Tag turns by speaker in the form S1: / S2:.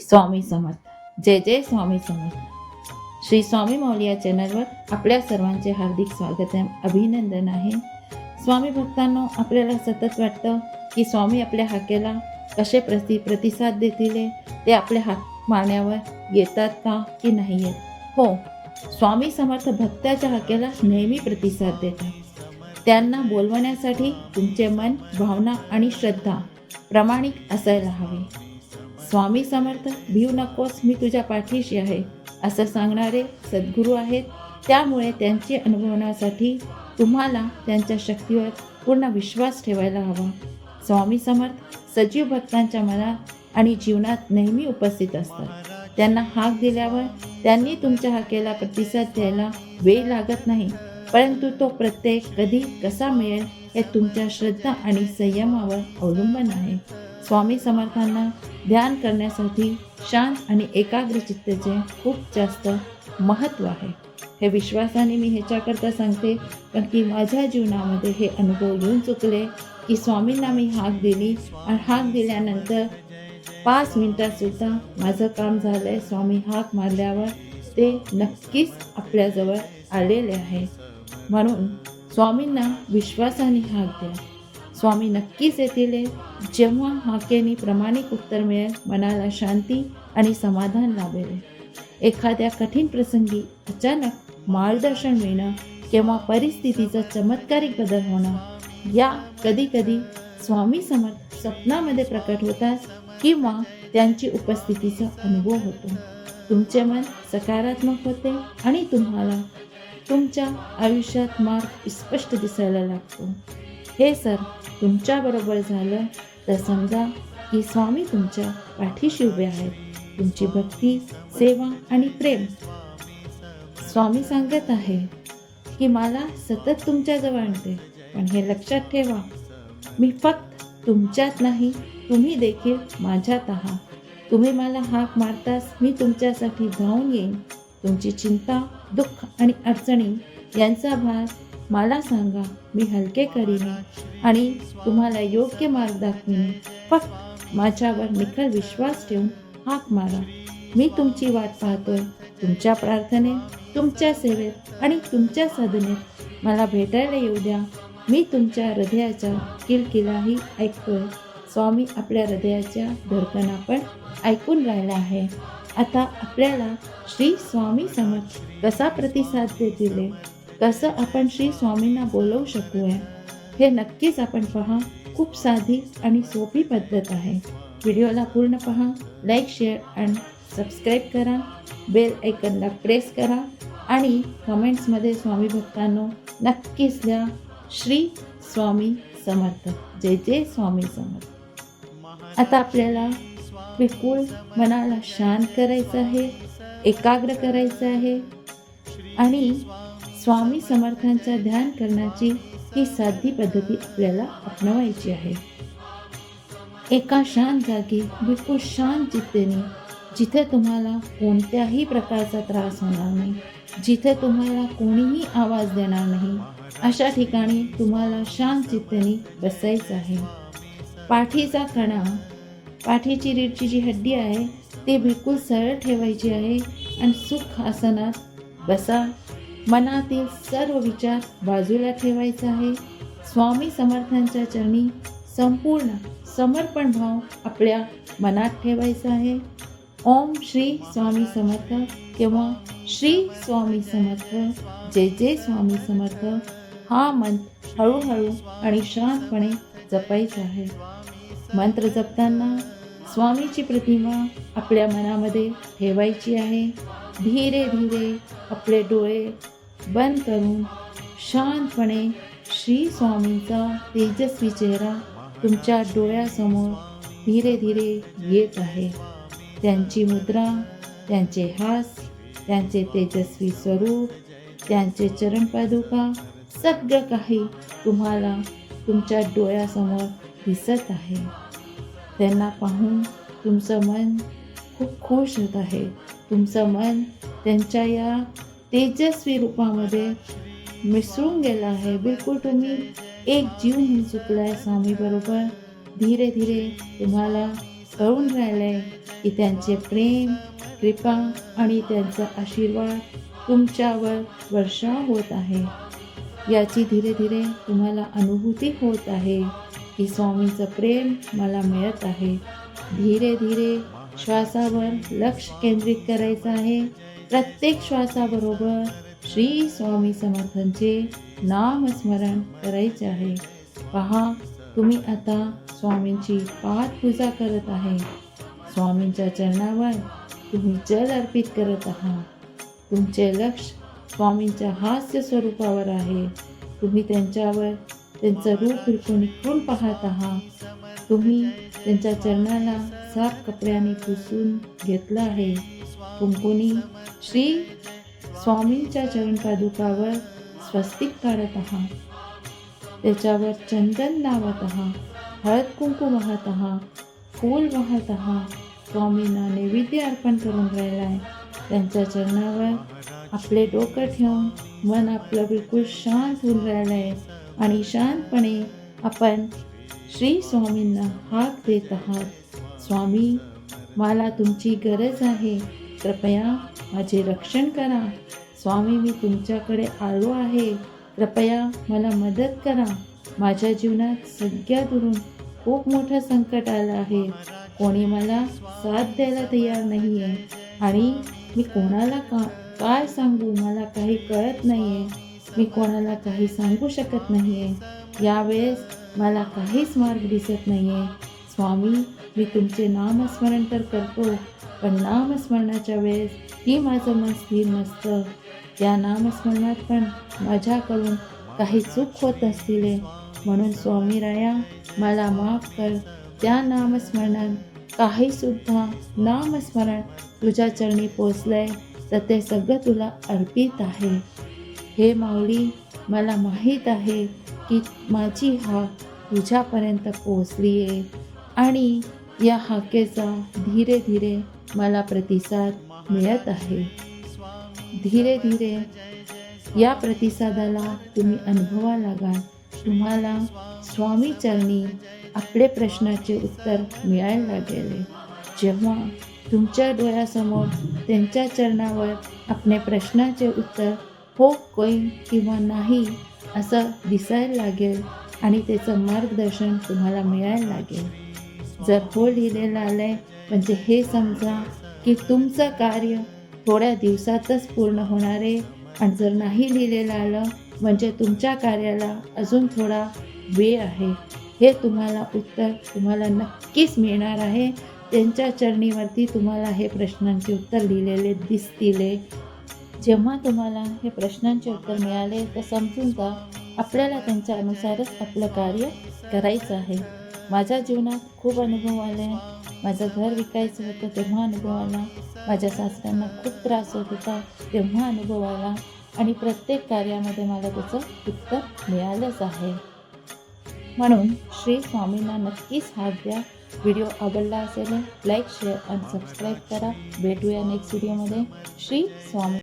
S1: स्वामी समर्थ. जय जय स्वामी समर्थ. श्री स्वामी मौली या चॅनलवर आपल्या सर्वांचे हार्दिक स्वागत आहे. अभिनंदन आहे. स्वामी भक्तांनो आपल्याला सतत वाटतं की स्वामी आपल्या हाकेला कसे प्रति प्रतिसाद देतील ते आपल्या हात मारण्यावर येतात का की नाही येत हो स्वामी समर्थ भक्ताच्या हाकेला नेहमी प्रतिसाद देतात. त्यांना बोलवण्यासाठी तुमचे मन भावना आणि श्रद्धा प्रामाणिक असायला हवी. स्वामी समर्थ भिऊ नकोस मी तुझ्या पाठीशी आहे. असं सांगणारे सद्गुरू आहेत. त्यामुळे त्यांची अनुभवण्यासाठी तुम्हाला त्यांच्या शक्तीवर पूर्ण विश्वास ठेवायला हवा. स्वामी समर्थ सजीव भक्तांच्या मनात आणि जीवनात नेहमी उपस्थित असतात. त्यांना हाक दिल्यावर त्यांनी तुमच्या हाकेला प्रतिसाद द्यायला वेळ लागत नाही परंतु तो प्रत्येक कधी कसा मिळेल हे तुमच्या श्रद्धा आणि संयमावर अवलंबून आहे. स्वामी समर्थांना ध्यान करण्यासाठी शांत आणि एकाग्र चित्ताचे खूप जास्त महत्त्व आहे. हे विश्वासाने मी ह्याच्याकरता सांगते कारण की माझ्या जीवनामध्ये हे अनुभव येऊन चुकले की स्वामींना मी हाक दिली आणि हाक दिल्यानंतर पाच मिनटातसुद्धा माझं काम झालं आहे स्वामी हाक मारल्यावर ते नक्कीच आपल्याजवळ आलेले आहे. म्हणून स्वामींना विश्वासाने हाक द्या. स्वामी नक्कीच येतील. जेव्हा हाकेने प्रामाणिक उत्तर मिळेल मनाला शांती आणि समाधान लाभेल. एखाद्या कठीण प्रसंगी अचानक मार्गदर्शन मिळणं किंवा परिस्थितीचा चमत्कारिक बदल होणं या कधीकधी स्वामी समर्थ स्वप्नामध्ये प्रकट होतात किंवा त्यांची उपस्थितीचा अनुभव होतो. तुमचे मन सकारात्मक होते आणि तुम्हाला तुमच्या आयुष्यात मार्ग स्पष्ट दिसायला लागतो. हे सर तुमच्याबरोबर झालं तर समजा की स्वामी तुमच्या पाठीशी उभे आहेत. तुमची भक्ती सेवा आणि प्रेम. स्वामी सांगत आहे की मला सतत तुमच्याजवळ आणते पण हे लक्षात ठेवा. मी फक्त तुमच्यात नाही तुम्ही देखील माझ्यात आहात. तुम्ही मला हाक मारताच मी तुमच्यासाठी धावून येईन. तुमची चिंता दुःख आणि अडचणी यांचा भास मला सांगा मी हलके करीन आणि तुम्हाला योग्य मार्ग दाखवीन. फक्त माझ्यावर निखळ विश्वास ठेवून हाक मारा. मी तुमची वाट पाहतोय. तुमच्या प्रार्थनेत तुमच्या सेवेत आणि तुमच्या साधनेत मला भेटायला येऊ द्या. मी तुमच्या हृदयाच्या किलकिलाही ऐकतोय. स्वामी आपल्या हृदयाच्या धडकना पण ऐकून राहिला आहे. आता आपल्याला श्री स्वामी समज कसा प्रतिसाद देतील? कसं आपण श्री स्वामींना बोलवू शकूया? हे नक्कीच आपण पहा. खूप साधी आणि सोपी पद्धत आहे. व्हिडिओला पूर्ण पहा. लाईक शेअर अँड सबस्क्राईब करा. बेल ऐकनला प्रेस करा. आणि कमेंट्समध्ये स्वामी भक्तांनो नक्कीच द्या श्री स्वामी समर्थ. जय जय स्वामी समर्थ. आता आपल्याला बिलकुल मनाला शांत करायचं आहे. एकाग्र करायचं आहे. आणि स्वामी समर्थांचा ध्यान करण्याची ही साधी पद्धती आपल्याला अपनवायची आहे. एका शांत जागी बिलकुल शांत चित्तेने जिथे तुम्हाला कोणत्याही प्रकारचा त्रास होणार नाही जिथे तुम्हाला कोणीही आवाज देणार नाही अशा ठिकाणी तुम्हाला शांत चित्तेने बसायचं आहे. पाठीचा कणा पाठीची रीडची जी हड्डी आहे ती बिलकुल सरळ ठेवायची आहे आणि सुख आसनात बसा. मनातील सर्व विचार बाजूला ठेवायचा आहे. स्वामी समर्थांच्या चरणी संपूर्ण समर्पण भाव आपल्या मनात ठेवायचा आहे. ओम श्री स्वामी समर्थ किंवा श्री स्वामी समर्थ जय जय स्वामी समर्थ. हा मंत्र हळूहळू आणि शांतपणे जपायचा आहे. मंत्र जपताना स्वामीची प्रतिमा आपल्या मनामध्ये ठेवायची आहे. धीरे धीरे आपले डोळे बंद करून शांतपणे श्री स्वामींचा तेजस्वी चेहरा तुमच्या डोळ्यासमोर धीरे धीरे येत आहे. त्यांची मुद्रा त्यांचे हास त्यांचे तेजस्वी स्वरूप त्यांचे चरणपादुका सगळं काही तुम्हाला तुमच्या डोळ्यासमोर दिसत आहे. त्यांना पाहून तुमचं मन खूप खुश होत आहे. तुमचं मन त्यांच्या या तेजस्वी रूपामध्ये मिसळून गेलं आहे. बिलकुल तुम्ही एक जीव म्हणून चुकला आहे स्वामीबरोबर धीरे धीरे तुम्हाला कळून राहिलंय की त्यांचे प्रेम कृपा आणि त्यांचा आशीर्वाद तुमच्यावर वर्षाव होत आहे. याची धीरे धीरे तुम्हाला अनुभूती होत आहे की स्वामींचं प्रेम मला मिळत आहे. धीरे धीरे श्वासावर लक्ष केंद्रित करायचं आहे. प्रत्येक श्वासाबरोबर श्री स्वामी समर्थांचे नामस्मरण करायचे आहे. पहा तुम्ही आता स्वामींची पाठपूजा करत आहे. स्वामींच्या चरणावर तुम्ही जल अर्पित करत आहात. तुमचे लक्ष स्वामींच्या हास्य स्वरूपावर आहे. तुम्ही त्यांच्यावर त्यांचं रूप बिलकुल निखरून पाहत आहात. तुम्ही त्यांच्या चरणाला साफ कपड्याने पुसून घेतलं आहे. कुंकुनी श्री स्वामींच्या चरण पादुकावर स्वस्तिक काढत आहात त्याच्यावर चंदन लावत आहात हळद कुंकू वाहत आहात फूल वाहत आहात स्वामींना नैवेद्य अर्पण करून राहिला आहे त्यांच्या चरणावर आपले डोकं ठेवून मन आपलं बिलकुल शांत होऊन राहिलं आहे आणि शांतपणे आपण श्री स्वामींना हाक देत आहात. स्वामी मला तुमची गरज आहे. कृपया माझे रक्षण करा. स्वामी मी तुमच्याकडे आलो आहे. कृपया मला मदत करा. माझ्या जीवनात सगळ्या दुरून खूप मोठं संकट आलं आहे. कोणी मला साथ द्यायला तयार नाही आहे आणि मी कोणाला का काय सांगू? मला काही कळत नाही आहे मी कोणाला काही सांगू शकत नाही आहे यावेळेस मला काहीच मार्ग दिसत नाही आहे स्वामी मी तुमचे नामस्मरण तर करतो पण नामस्मरणाच्या वेळेस ही माझं मन स्थिर नसतं. त्या नामस्मरणात पण माझ्याकडून काही चूक होत असतील म्हणून स्वामी राया मला माफ कर. त्या नामस्मरणात काहीसुद्धा नामस्मरण तुझ्या चरणी पोचलंय तर ते सगळं तुला अर्पित आहे. हे माऊली मला माहीत आहे की माझी हा तुझ्यापर्यंत पोचली आहे आणि या हाकेचा धीरे धीरे मला प्रतिसाद मिळत आहे. धीरे धीरे या प्रतिसादाला तुम्ही अनुभवा लागाल. तुम्हाला स्वामी चरणी आपले प्रश्नाचे उत्तर मिळायला लागेल. जेव्हा तुमच्या डोळ्यासमोर त्यांच्या चरणावर आपले प्रश्नाचे उत्तर हो कोई किंवा नाही असं दिसायला लागेल आणि त्याचं मार्गदर्शन तुम्हाला मिळायला लागेल. जर हो लिहिलेलं आलं आहे म्हणजे हे समजा की तुमचं कार्य थोड्या दिवसातच पूर्ण होणार आहे. आणि जर नाही लिहिलेलं आलं म्हणजे तुमच्या कार्याला अजून थोडा वेळ आहे. हे तुम्हाला उत्तर तुम्हाला नक्कीच मिळणार आहे. त्यांच्या चरणीवरती तुम्हाला हे प्रश्नांचे उत्तर लिहिलेले दिसतील जेव्हा तुम्हाला हे प्रश्नांचे उत्तर मिळाले तर समजून जा आपल्याला त्यांच्या अनुसारच आपलं कार्य करायचं आहे. माझ्या जीवनात खूप अनुभव आले. माझं घर विकायचं होतं तेव्हा अनुभव आला. माझ्या सासऱ्यांना खूप त्रास होत होता तेव्हा अनुभव आला. आणि प्रत्येक कार्यामध्ये मला त्याचं उत्तर मिळालंच आहे. म्हणून श्री स्वामींना नक्कीच हात द्या. व्हिडिओ आवडला असेल लाईक शेअर आणि सबस्क्राईब करा. भेटूया नेक्स्ट व्हिडिओमध्ये श्री स्वामी